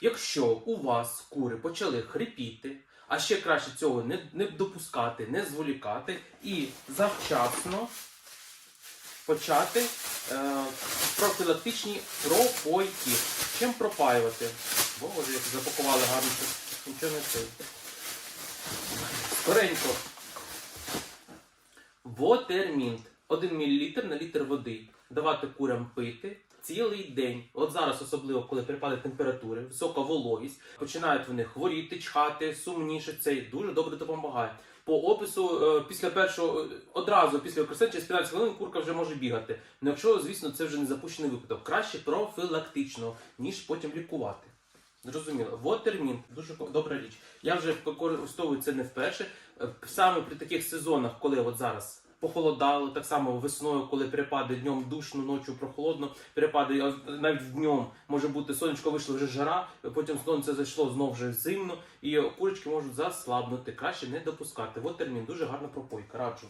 Якщо у вас кури почали хрипіти, а ще краще цього не, не допускати, не зволікати і завчасно почати е, профілактичні пропойки. Чим пропаювати? Боже, як запакували гарно, нічого не це. Скоренько. Вотермінт. 1 мл на літр води. Давати курям пити цілий день. От зараз, особливо, коли припаде температури, висока вологість, починають вони хворіти, чхати, сумніше. Це дуже добре допомагає. По опису, е, після першого, е, одразу після використання через 15 хвилин курка вже може бігати. Ну, якщо, звісно, це вже не запущений випадок. Краще профілактично, ніж потім лікувати. Зрозуміло. Вотермін дуже добра річ. Я вже використовую це не вперше. Е, Саме при таких сезонах, коли от зараз похолодало, так само весною, коли припади днем душно, ночі прохолодно, перепади а навіть днем може бути сонечко вийшло вже жара, потім сонце зайшло знов вже зимно, і курочки можуть заслабнути. Краще не допускати. Вотермін дуже гарна пропойка. Раджу.